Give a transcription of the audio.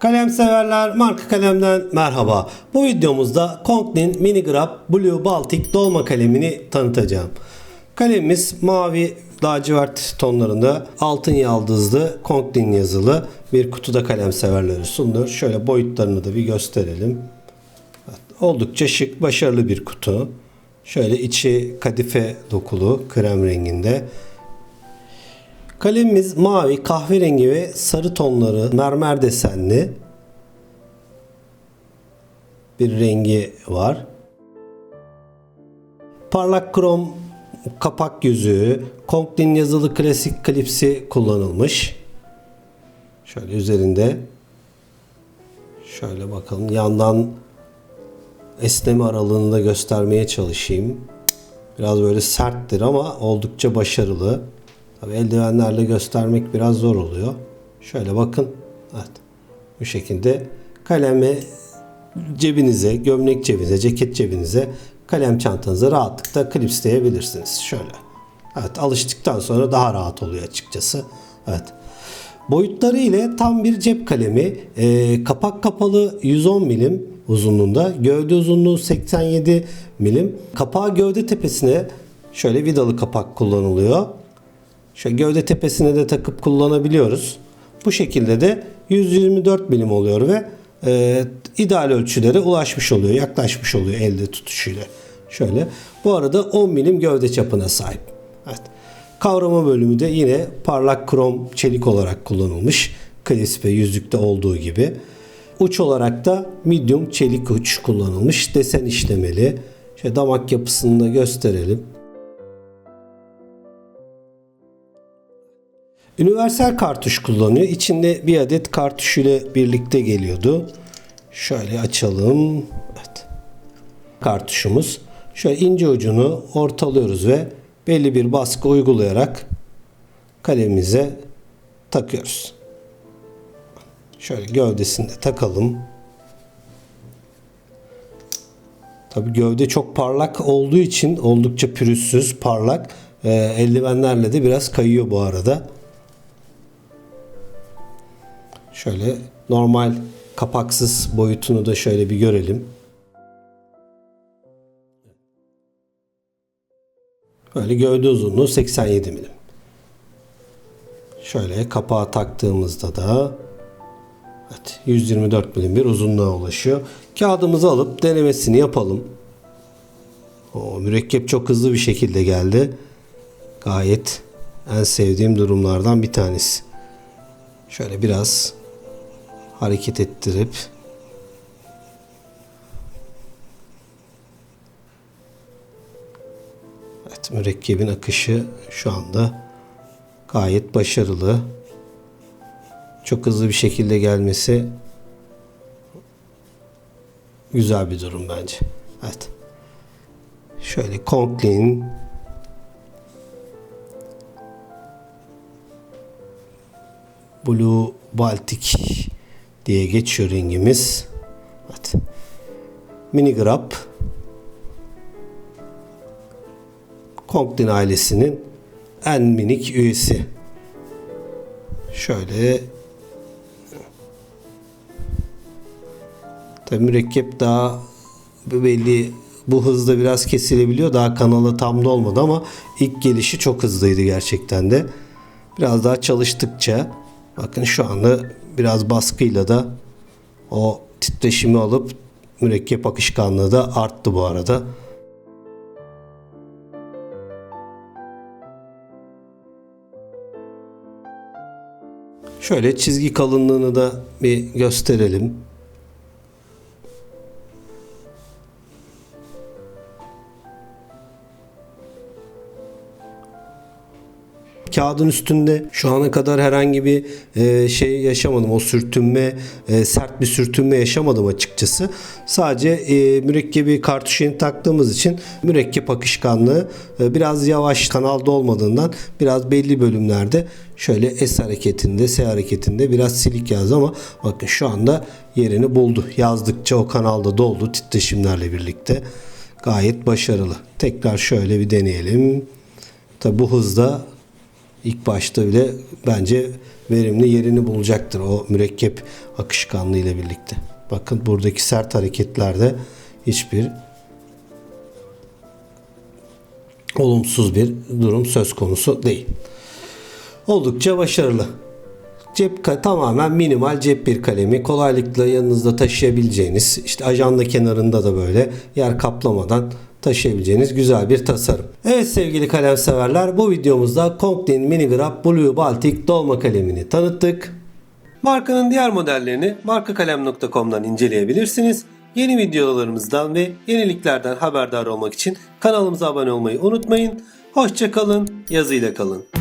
Kalem severler marka kalemden merhaba. Bu videomuzda Conklin Mini Grab Blue Baltic dolma kalemini tanıtacağım. Kalemimiz mavi lacivert tonlarında altın yaldızlı Conklin yazılı bir kutuda kalem severleri sunulur. Şöyle boyutlarını da bir gösterelim. Oldukça şık, başarılı bir kutu. Şöyle içi kadife dokulu, krem renginde. Kalemimiz mavi, kahverengi ve sarı tonları mermer desenli bir rengi var. Parlak krom kapak yüzüğü, Conklin yazılı klasik klipsi kullanılmış. Şöyle üzerinde şöyle bakalım yandan esneme aralığını da göstermeye çalışayım. Biraz böyle serttir ama oldukça başarılı. Tabii eldivenlerle göstermek biraz zor oluyor. Şöyle bakın. Evet. Bu şekilde kalemi cebinize, gömlek cebinize, ceket cebinize, kalem çantanıza rahatlıkla klipsleyebilirsiniz. Şöyle. Evet alıştıktan sonra daha rahat oluyor açıkçası. Evet. Boyutları ile tam bir cep kalemi. Ee, kapak kapalı 110 milim uzunluğunda. Gövde uzunluğu 87 milim. Kapağı gövde tepesine şöyle vidalı kapak kullanılıyor. Şöyle gövde tepesine de takıp kullanabiliyoruz. Bu şekilde de 124 milim oluyor ve e, ideal ölçülere ulaşmış oluyor, yaklaşmış oluyor elde tutuşuyla. Şöyle. Bu arada 10 milim gövde çapına sahip. Evet. Kavrama bölümü de yine parlak krom çelik olarak kullanılmış. Klasik ve yüzükte olduğu gibi. Uç olarak da medium çelik uç kullanılmış. Desen işlemeli. Şöyle damak yapısını da gösterelim. Universal kartuş kullanıyor. İçinde bir adet kartuş ile birlikte geliyordu. Şöyle açalım. Evet. Kartuşumuz. Şöyle ince ucunu ortalıyoruz ve belli bir baskı uygulayarak kalemimize takıyoruz. Şöyle gövdesini de takalım. Tabi gövde çok parlak olduğu için oldukça pürüzsüz, parlak. E, eldivenlerle de biraz kayıyor bu arada. Şöyle normal kapaksız boyutunu da şöyle bir görelim. Böyle gövde uzunluğu 87 milim. Şöyle kapağı taktığımızda da evet, 124 milim bir uzunluğa ulaşıyor. Kağıdımızı alıp denemesini yapalım. O mürekkep çok hızlı bir şekilde geldi. Gayet en sevdiğim durumlardan bir tanesi. Şöyle biraz hareket ettirip Evet, mürekkebin akışı şu anda gayet başarılı. Çok hızlı bir şekilde gelmesi güzel bir durum bence. Evet. Şöyle Conklin Blue Baltic diye geçiyor rengimiz. Evet. Mini Grab Conklin ailesinin en minik üyesi. Şöyle Tabii mürekkep daha belli bu hızda biraz kesilebiliyor. Daha kanalı tam da olmadı ama ilk gelişi çok hızlıydı gerçekten de. Biraz daha çalıştıkça bakın şu anda biraz baskıyla da o titreşimi alıp mürekkep akışkanlığı da arttı bu arada. Şöyle çizgi kalınlığını da bir gösterelim. Kağıdın üstünde şu ana kadar herhangi bir e, şey yaşamadım. O sürtünme, e, sert bir sürtünme yaşamadım açıkçası. Sadece e, mürekkebi kartuşeni taktığımız için mürekkep akışkanlığı e, biraz yavaş kanalda olmadığından biraz belli bölümlerde şöyle S hareketinde, S hareketinde biraz silik yazdı ama bakın şu anda yerini buldu. Yazdıkça o kanalda doldu titreşimlerle birlikte. Gayet başarılı. Tekrar şöyle bir deneyelim. Tabi bu hızda ilk başta bile bence verimli yerini bulacaktır o mürekkep akışkanlığı ile birlikte. Bakın buradaki sert hareketlerde hiçbir olumsuz bir durum söz konusu değil. Oldukça başarılı. Cep tamamen minimal cep bir kalemi. Kolaylıkla yanınızda taşıyabileceğiniz, işte ajanda kenarında da böyle yer kaplamadan taşıyabileceğiniz güzel bir tasarım. Evet sevgili kalem severler bu videomuzda Conklin Minigraph Blue Baltic dolma kalemini tanıttık. Markanın diğer modellerini markakalem.com'dan inceleyebilirsiniz. Yeni videolarımızdan ve yeniliklerden haberdar olmak için kanalımıza abone olmayı unutmayın. Hoşçakalın, yazıyla kalın.